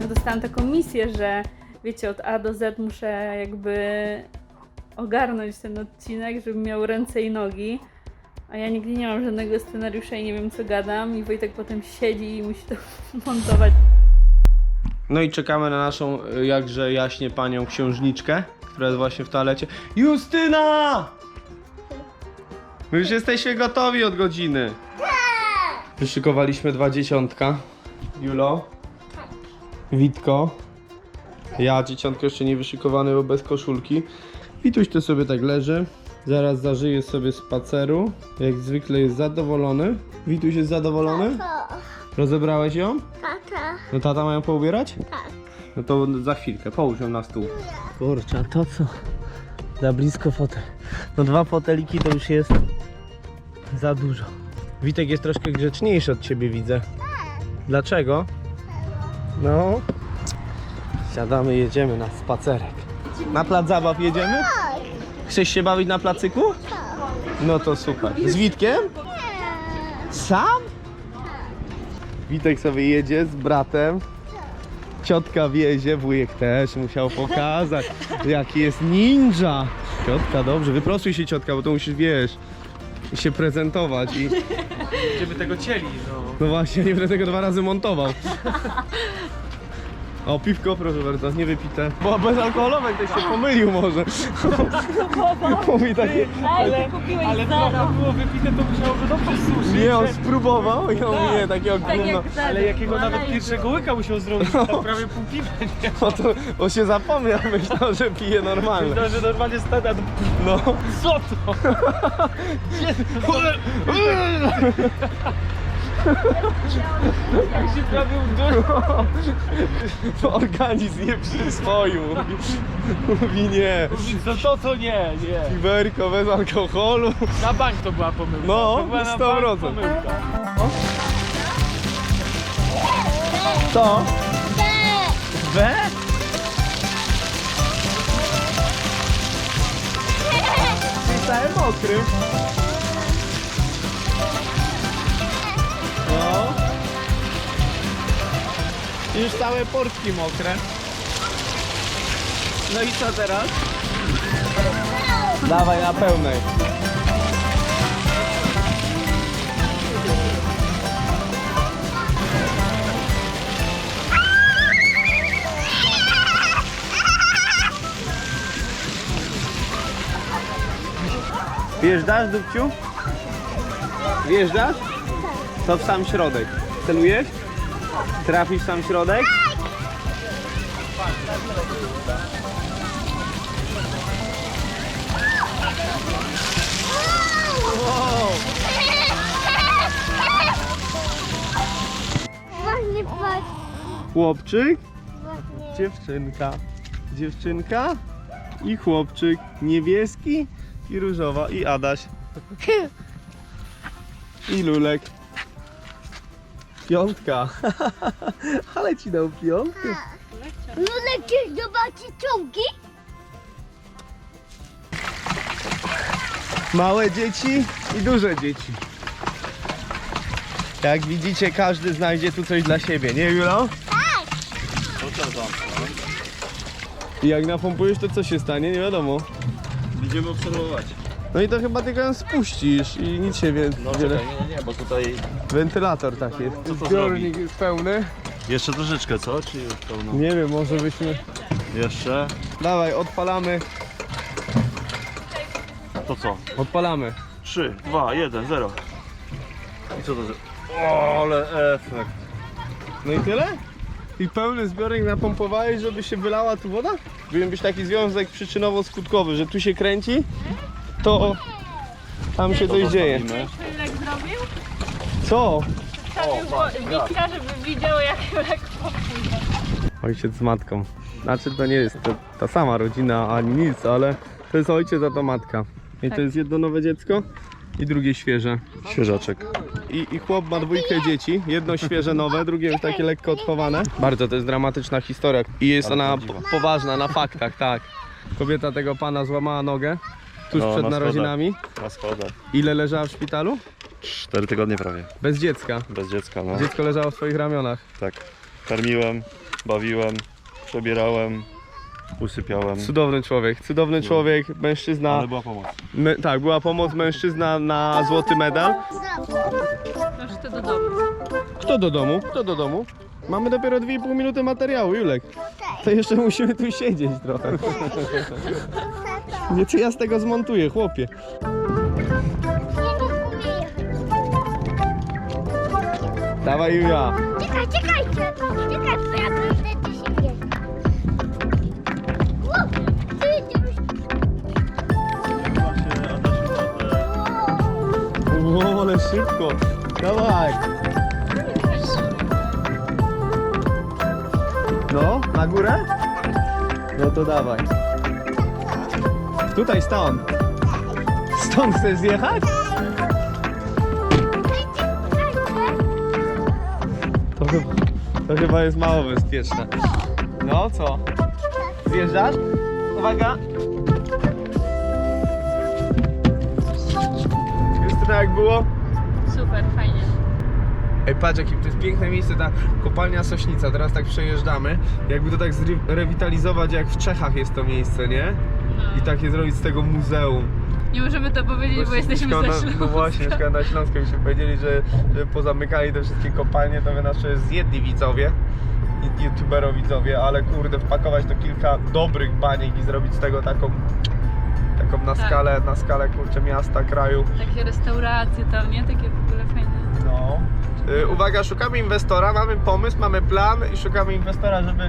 no dostałam taką misję, że wiecie, od A do Z muszę jakby ogarnąć ten odcinek, żeby miał ręce i nogi. A ja nigdy nie mam żadnego scenariusza i nie wiem co gadam i Wojtek potem siedzi i musi to montować. No i czekamy na naszą y, jakże jaśnie panią księżniczkę, która jest właśnie w toalecie. Justyna! My już jesteśmy gotowi od godziny. Wyszykowaliśmy dwa dziesiątka. Julo. Witko. Ja dzieciątko jeszcze nie wyszykowany, bo bez koszulki. Wituś to sobie tak leży. Zaraz zażyje sobie spaceru. Jak zwykle jest zadowolony. Wituś jest zadowolony? Rozebrałeś ją? Tata, No tata mają poubierać? tak. No to za chwilkę, połóż ją na stół. Kurczę, a to co? Za blisko fotel. No dwa foteliki to już jest za dużo. Witek jest troszkę grzeczniejszy od ciebie, widzę. Dlaczego? No. Siadamy, jedziemy na spacerek. Na plac zabaw jedziemy? Chcesz się bawić na placyku? No to super. Z Witkiem? Sam? Witek sobie jedzie z bratem. Ciotka wiezie, wujek też musiał pokazać, jaki jest ninja. Ciotka, dobrze, wyprostuj się ciotka, bo to musisz, wiesz, się prezentować i... Żeby tego cieli, no. No właśnie, nie będę tego dwa razy montował. O, piwko, proszę bardzo, nie wypite. Bo bezalkoholowe ktoś się pomylił może. Mówi takie... Ale, ale trochę było wypite, to musiałoby dobrze suszyć. Nie, on spróbował i on mówi, nie, takiego gówno. Ale jakiego nawet pierwszego łyka musiał zrobić, tam prawie pół piwa nie No to, on się zapomniał, myślał, że pije normalnie. To, że normalnie stada, No. co to? Jak się prawie uderzył. Organizm nie przyswoił. Mówi, mówi nie. To to, to nie, nie. Piwerko bez alkoholu. Na bank to była pomyłka. No, to była na 100%. bank pomyłka. Co? B? Czyli cały Już całe portki mokre. No i co teraz? Dawaj na pełnej. Wjeżdżasz, Dubciu? Wjeżdżasz? To w sam środek. Celujesz? Trafisz w sam środek? Właśnie patrz. Chłopczyk, Właśnie. dziewczynka. Dziewczynka i chłopczyk. Niebieski i różowa. I Adaś. I Lulek. Piątka. Ale ci dał piątkę. Lulek chcesz zobaczyć ciągi? Małe dzieci i duże dzieci. Jak widzicie, każdy znajdzie tu coś dla siebie, nie Julo? Tak. I jak napompujesz, to co się stanie? Nie wiadomo. Będziemy obserwować. No i to chyba tylko ją spuścisz i nic się wie. No wiele... czekaj, nie, nie, nie, bo tutaj Wentylator tak jest. Co to Zbiornik jest pełny. jeszcze troszeczkę, co? Czy już pełno? Nie wiem, może byśmy... Jeszcze? Dawaj, odpalamy. To co? Odpalamy. 3, 2, 1, 0. I co to za... O, ale efekt. No i tyle? I pełny zbiornik napompowałeś, żeby się wylała tu woda? Powinien być taki związek przyczynowo-skutkowy, że tu się kręci, to tam się coś dzieje. Lek zrobił? Co? Zrobił Witka, żeby widział jak lek popływa. Ojciec z matką. Znaczy to nie jest to, ta sama rodzina ani nic, ale to jest ojciec, a to matka. I to jest jedno nowe dziecko i drugie świeże. Świeżaczek. I, I chłop ma dwójkę dzieci, jedno świeże nowe, drugie już takie lekko odchowane. Bardzo to jest dramatyczna historia i jest ona po, poważna, na faktach, tak. Kobieta tego pana złamała nogę tuż No, przed na schodach. narodzinami. Na schodach. Ile leżała w szpitalu? 4 tygodnie prawie. Bez dziecka. Bez dziecka, no. Dziecko leżało w swoich ramionach. Tak. Karmiłem. bawiłem, przebierałem, usypiałem. Cudowny człowiek, cudowny człowiek, mężczyzna. Ale była pomoc. My, tak, była pomoc mężczyzna na złoty medal. Już ty do domu. Kto do domu? Kto do domu? Mamy dopiero 2,5 minuty materiału, Julek. To jeszcze musimy tu siedzieć trochę. Nie, co ja z tego zmontuję, chłopie. Dawaj, Julia. Czekaj, czekajcie! Czekaj, bo ja idę do siebie. Wow, ty. O, ale szybko. Dawaj. No, na górę? No to dawaj. Tutaj, stąd. Stąd chcesz zjechać? To chyba, to chyba jest mało bezpieczne. No co? Zjeżdżasz? Uwaga. Justyna, jak było? Super, fajnie. Ej, patrz, jakie to jest piękne miejsce, ta kopalnia Sośnica. Teraz tak przejeżdżamy. Jakby to tak zrewitalizować, jak w Czechach jest to miejsce, nie? I takie zrobić z tego muzeum. Nie możemy to powiedzieć, bo jesteśmy mieszkam ze na, No Śląska. właśnie, mieszkam na Śląsku się powiedzieli, że, że pozamykali te wszystkie kopalnie, to wy nas zjedli widzowie. i- YouTubero widzowie, ale kurde, wpakować to kilka dobrych baniek i zrobić z tego taką taką na Tak. skalę, na skalę kurczę miasta, kraju. Takie restauracje tam, nie? Takie w ogóle fajne. No. Y, Uwaga, szukamy inwestora, mamy pomysł, mamy plan i szukamy inwestora, żeby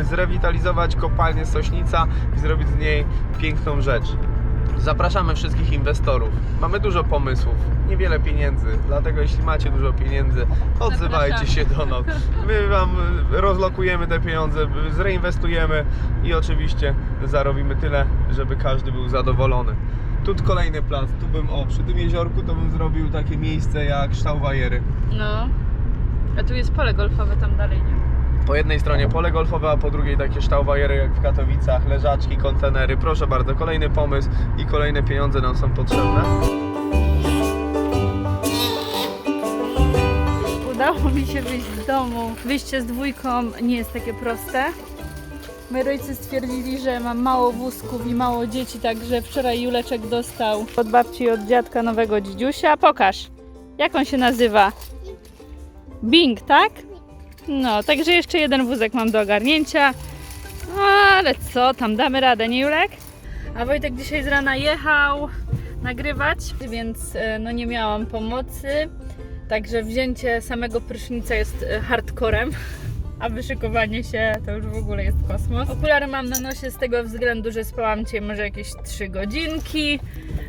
y, zrewitalizować kopalnię Sośnica i zrobić z niej piękną rzecz. Zapraszamy wszystkich inwestorów. Mamy dużo pomysłów, niewiele pieniędzy, dlatego jeśli macie dużo pieniędzy, odzywajcie się do nas. My Wam y, rozlokujemy te pieniądze, zreinwestujemy i oczywiście zarobimy tyle, żeby każdy był zadowolony. Tu kolejny plac, tu bym, o, przy tym jeziorku to bym zrobił takie miejsce jak Ształwajery. No. A tu jest pole golfowe tam dalej, nie? Po jednej stronie pole golfowe, a po drugiej takie ształwajery jak w Katowicach, leżaczki, kontenery. Proszę bardzo, kolejny pomysł i kolejne pieniądze nam są potrzebne. Udało mi się wyjść z domu. Wyjście z dwójką nie jest takie proste. Moi rodzice stwierdzili, że mam mało wózków i mało dzieci, także wczoraj Juleczek dostał od babci i od dziadka nowego dzidziusia. Pokaż, jak on się nazywa? Bing, tak? No, także jeszcze jeden wózek mam do ogarnięcia. Ale co tam, damy radę, nie Julek? A Wojtek dzisiaj z rana jechał nagrywać, więc e, no nie miałam pomocy. Także wzięcie samego prysznica jest e, hardcorem, a wyszykowanie się to już w ogóle jest kosmos. Okulary mam na nosie z tego względu, że spałam dzisiaj może jakieś 3 godzinki.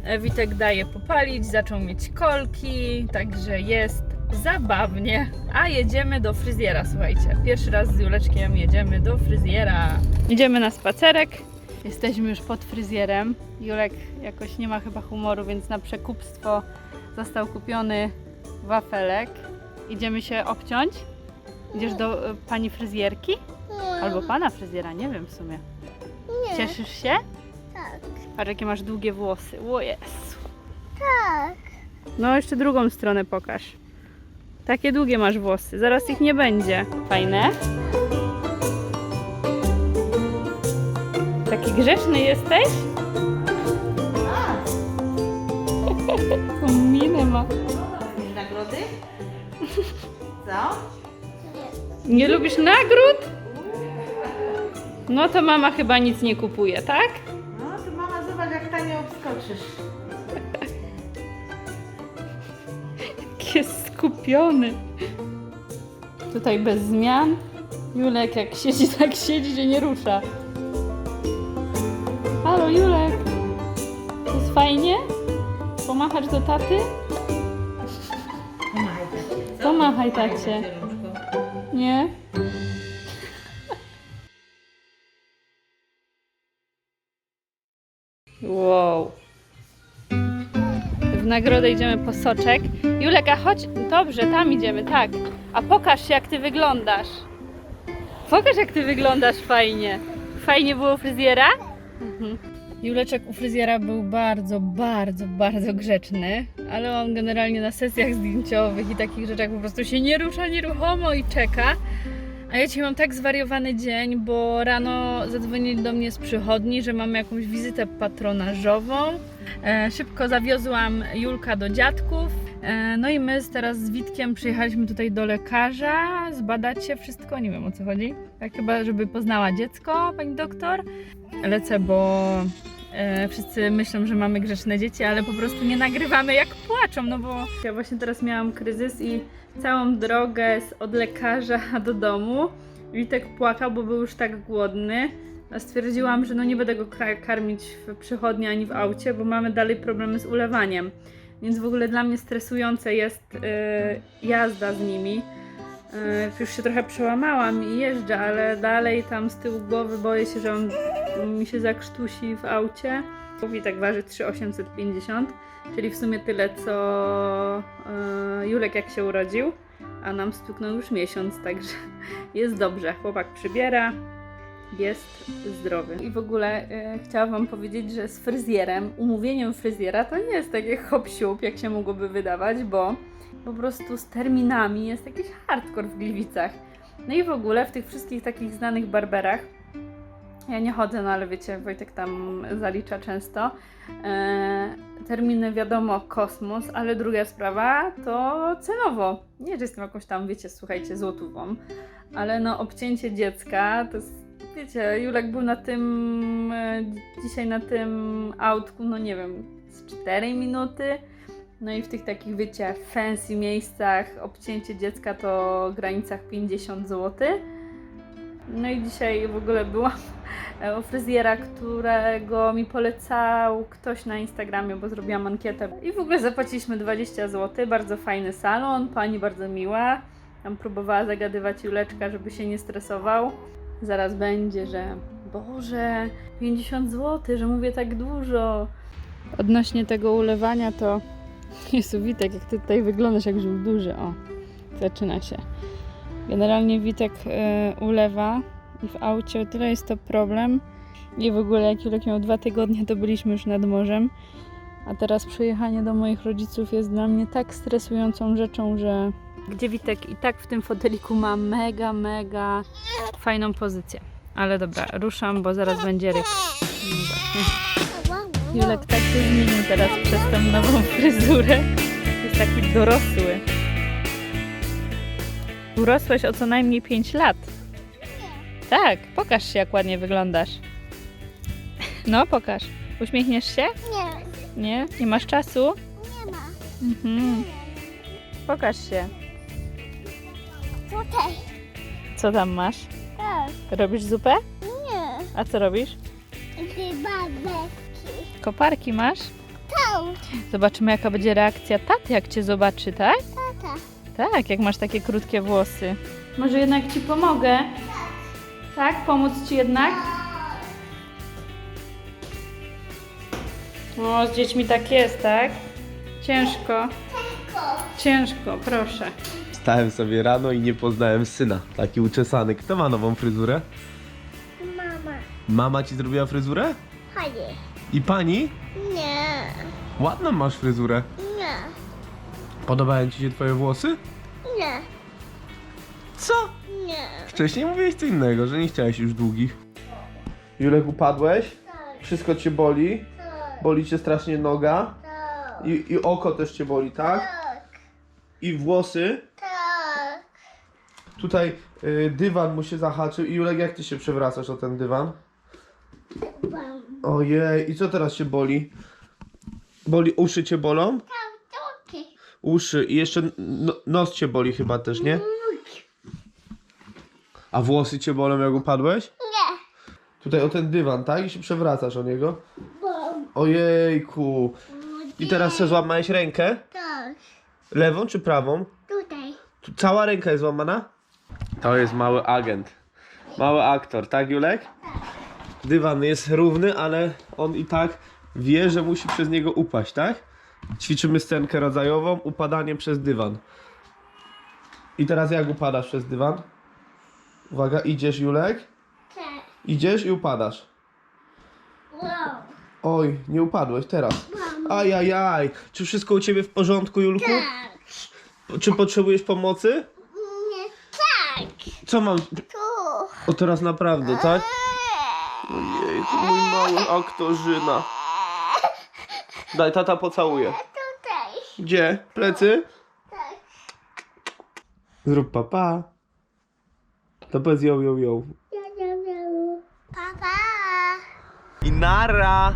E, Witek daje popalić, zaczął mieć kolki, także jest zabawnie. A jedziemy do fryzjera, słuchajcie. Pierwszy raz z Juleczkiem jedziemy do fryzjera. Idziemy na spacerek. Jesteśmy już pod fryzjerem. Julek jakoś nie ma chyba humoru, więc na przekupstwo został kupiony wafelek. Idziemy się obciąć. Idziesz do y, pani fryzjerki? Albo pana fryzjera, nie wiem w sumie. Nie, Cieszysz się? tak, Patrz jakie masz długie włosy. O Jezu. tak. No jeszcze drugą stronę pokaż. Takie długie masz włosy. Zaraz ich nie będzie. Fajne? Taki grzeczny jesteś? Taką minę ma. nagrody? Co? Nie lubisz nagród? No to mama chyba nic nie kupuje, tak? No to mama zobacz jak tanio obskoczysz. Jak jest skupiony. Tutaj bez zmian. Julek jak siedzi, tak siedzi, że nie rusza. Halo Julek. Jest fajnie? Pomachać do taty? Pomachaj tacie. Nie? Wow. W nagrodę idziemy po soczek. Julek, a chodź. Dobrze, tam idziemy, tak. A pokaż się, jak ty wyglądasz. Pokaż, jak ty wyglądasz fajnie. Fajnie było fryzjera? Mhm. Juleczek u fryzjera był bardzo, bardzo, bardzo grzeczny, ale on generalnie na sesjach zdjęciowych i takich rzeczach po prostu się nie rusza nieruchomo i czeka. A ja dzisiaj mam tak zwariowany dzień, bo rano zadzwonili do mnie z przychodni, że mamy jakąś wizytę patronażową. E, szybko zawiozłam Julka do dziadków. E, no i my teraz z Witkiem przyjechaliśmy tutaj do lekarza, zbadać się wszystko, nie wiem o co chodzi. Tak chyba, żeby poznała dziecko, pani doktor. Lecę, bo e, wszyscy myślą, że mamy grzeczne dzieci, ale po prostu nie nagrywamy jak płaczą, no bo ja właśnie teraz miałam kryzys i całą drogę z, od lekarza do domu Witek płakał, bo był już tak głodny. A Stwierdziłam, że no nie będę go karmić w przychodni ani w aucie, bo mamy dalej problemy z ulewaniem. Więc w ogóle dla mnie stresujące jest e, jazda z nimi. E, już się trochę przełamałam i jeżdżę, ale dalej tam z tyłu głowy boję się, że on mi się zakrztusi w aucie. Witek waży 3,850, czyli w sumie tyle co e, Julek jak się urodził, a nam stuknął już miesiąc, także jest dobrze. Chłopak przybiera, jest zdrowy. I w ogóle e, chciałam Wam powiedzieć, że z fryzjerem, umówieniem fryzjera to nie jest takie hop jak się mogłoby wydawać, bo po prostu z terminami jest jakiś hardcore w Gliwicach. No i w ogóle w tych wszystkich takich znanych barberach, ja nie chodzę, no ale wiecie, Wojtek tam zalicza często. E, terminy wiadomo, kosmos, ale druga sprawa to cenowo. Nie, że jestem jakąś tam, wiecie, słuchajcie, złotówą, ale no obcięcie dziecka to jest, wiecie, Julek był na tym, e, dzisiaj na tym autku, no nie wiem, z 4 minuty. No i w tych takich, wiecie, fancy miejscach obcięcie dziecka to w granicach 50 zł. No i dzisiaj w ogóle byłam u fryzjera, którego mi polecał ktoś na Instagramie, bo zrobiłam ankietę. I w ogóle zapłaciliśmy 20 zł. Bardzo fajny salon, pani bardzo miła. Tam próbowała zagadywać Juleczka, żeby się nie stresował. Zaraz będzie, że Boże, 50 zł, że mówię tak dużo. Odnośnie tego ulewania to Jezu, Witek, jak ty tutaj wyglądasz, jak żół duży. O, zaczyna się. Generalnie Witek e, ulewa i w aucie o tyle jest to problem. I w ogóle jak Julek miał dwa tygodnie, to byliśmy już nad morzem. A teraz przyjechanie do moich rodziców jest dla mnie tak stresującą rzeczą, że... Gdzie Witek i tak w tym foteliku ma mega, mega fajną pozycję. Ale dobra, ruszam, bo zaraz będzie ryk. No. Julek tak się zmienił teraz przez tą nową fryzurę. Jest taki dorosły. Urosłeś o co najmniej 5 lat. Tak, pokaż się jak ładnie wyglądasz. No, pokaż. Uśmiechniesz się? Nie, Nie? Nie masz czasu? nie ma. Mhm. Pokaż się. Tutaj. Co tam masz? Tak. Robisz zupę? Nie. A co robisz? Babeczki. Koparki masz? Tam. Zobaczymy jaka będzie reakcja taty jak cię zobaczy, tak? Tata. Tak, jak masz takie krótkie włosy. Może jednak ci pomogę? Tak? Pomóc ci jednak? O, z dziećmi tak jest, tak? Ciężko. Ciężko, proszę. Wstałem sobie rano i nie poznałem syna. Taki uczesany. Kto ma nową fryzurę? Mama. Mama ci zrobiła fryzurę? Fajnie. I pani? Nie. Ładną masz fryzurę. Nie. Podobają ci się twoje włosy? Nie. Co? Nie. Wcześniej mówiłeś co innego, że nie chciałeś już długich. Julek, upadłeś? Tak. Wszystko cię boli? Tak. Boli cię strasznie noga? Tak. I, i oko też cię boli, tak? Tak. I włosy? Tak. Tutaj y, dywan mu się zahaczył. I Julek, jak ty się przewracasz o ten dywan? Ojej, i co teraz się boli? Boli, uszy cię bolą? Tam toki. Uszy i jeszcze no, nos cię boli chyba też, nie? A włosy cię bolą jak upadłeś? Nie. Tutaj o ten dywan, tak? I się przewracasz o niego? Ojejku. I teraz sobie złamałeś rękę? Tak. Lewą czy prawą? Tutaj. Tu cała ręka jest złamana? To jest mały agent. Mały aktor, tak Julek? Dywan jest równy, ale on i tak wie, że musi przez niego upaść, tak? Ćwiczymy scenkę rodzajową, upadanie przez dywan. I teraz jak upadasz przez dywan? Uwaga, idziesz Julek? Tak. Idziesz i upadasz. Wow. Oj, nie upadłeś teraz. Mam. Ajajaj, czy wszystko u ciebie w porządku Julku? Tak. Czy potrzebujesz pomocy? Nie. Tak. Co mam? Tu. O teraz naprawdę, tak? Ojej, mój mały aktorzyna. Daj, tata pocałuje. Tutaj. Gdzie? Plecy? Tak. Zrób papa. To powiedz ją, ją, ją. Ja nie wiem. Papa. I nara!